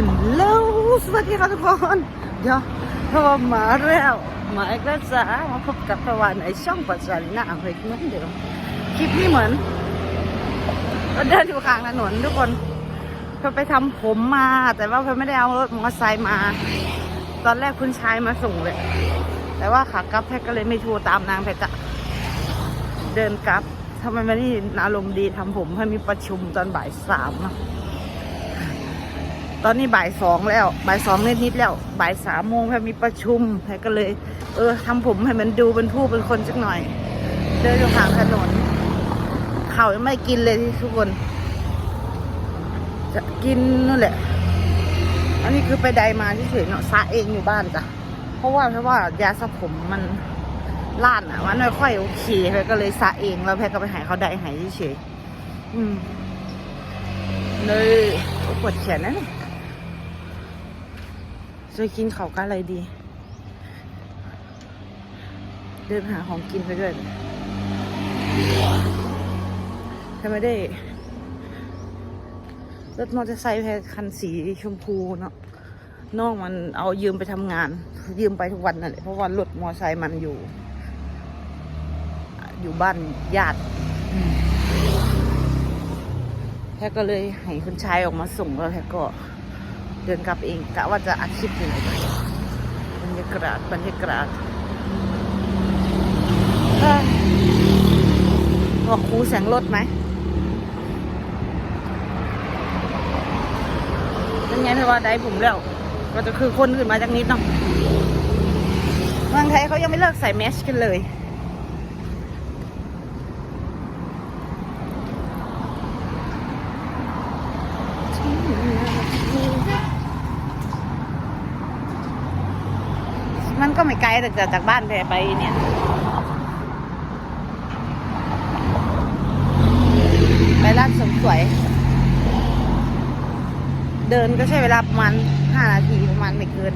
ฮัลโหลสวัสดีค่ะทุกคนเดี๋ยวพอมาแล้วมาอีกแล้วจ้ามาพบกับพวานในช่องปัจจัยหน้าเฮ้ยเหมือนเดิมคลิปนี้เหมือนเราเดินอยู่ข้างถนนทุกคนเพื่อไปทำผมมา แต่ว่าเพื่อไม่ได้เอารถมอเตอร์ไซค์มา ตอนแรกคุณชายมาส่งเลย แต่ว่าขากลับแพทก็เลยไม่ทรตามนางแพทอะเดินกลับทำไมไม่ได้อารมณ์ดีทำผมให้มีประชุมตอนบ่ายสามอะ ตอนนี้บ่ายสองแล้ว บ่ายสองนิดนิดๆแล้ว บ่ายสามโมงแพรมีประชุมแพรก็เลย เออทำผมให้มันดูเป็นผู้เป็นคนสักหน่อย เดินอยู่ข้างถนนเขาวยังไม่กินเลยทุกคน จะกินนู่นแหละ อันนี้คือไปใดมาที่เฉยเนาะซะเองอยู่บ้านจ้ะ เพราะว่าเพราะว่ายาสระผมมันล้านอะ มันไม่ค่อยโอเคแพรก็เลยซะเองแล้วแพรก็ไปหายเขาใดหายที่เฉยอืมเลยปวดแขนนะเนี่ย จะกินเขากับอะไรดี เดินหาของกินไปด้วยถ้าไม่ได้รถมอเตอร์ไซค์แพคันสีชมพูเนาะน้องมันเอายืมไปทำงาน ยืมไปทุกวันนั่นแหละเพราะว่ารถมอเตอร์ไซค์มันอยู่ อยู่บ้านญาติแพรก็เลยให้คุณชายออกมาส่งแล้วแพรก็ เดินกลับเองกะว่าจะอัดคลิปอยู่ไหนบรรยากาศบรรยากาศเอ้ยบอกครูแสงรถไหมนั่นไงเพราะว่าได้ผมแล้ว ก็จะคือคนอื่นมาจากนิดเนาะเมืองไทยเขายังไม่เลิกใส่แมสกันเลย มันก็ไม่ไกลแต่จากบ้านแพไปเนี่ยไปร้านเสริมสวย เดินก็ใช้เวลาประมาณห้านาทีประมาณไม่เกิน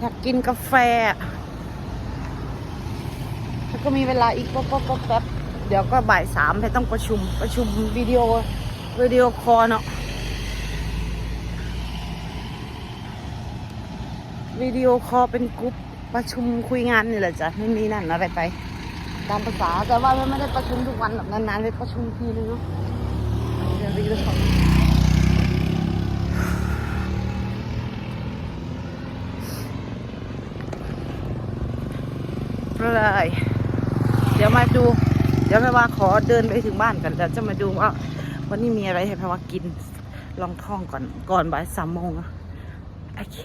อยากกินกาแฟ แล้วก็มีเวลาอีกป๊บป๊บป๊บแป๊บ เดี๋ยวก็บ่ายสามไปต้องประชุมประชุมวิดีโอวิดีโอคอลเนาะวิดีโอคอลเป็นกรุ๊ปประชุมคุยงานนี่แหละจ้ะไม่มีนั่นอะไรไป ตามภาษาแต่ว่าไม่ได้ประชุมทุกวันหรอกนานๆเลยประชุมทีนึงเนาะเดี๋ยววิดีโอคอลเลยเดี๋ยวมาดู ดี๋ยวแม่ว่าขอเดินไปถึงบ้านกันแล้วจะมาดูว่าวันนี้มีอะไรให้แม่ว่ากินลองท่องก่อนก่อนบ่ายสามโมงโอเค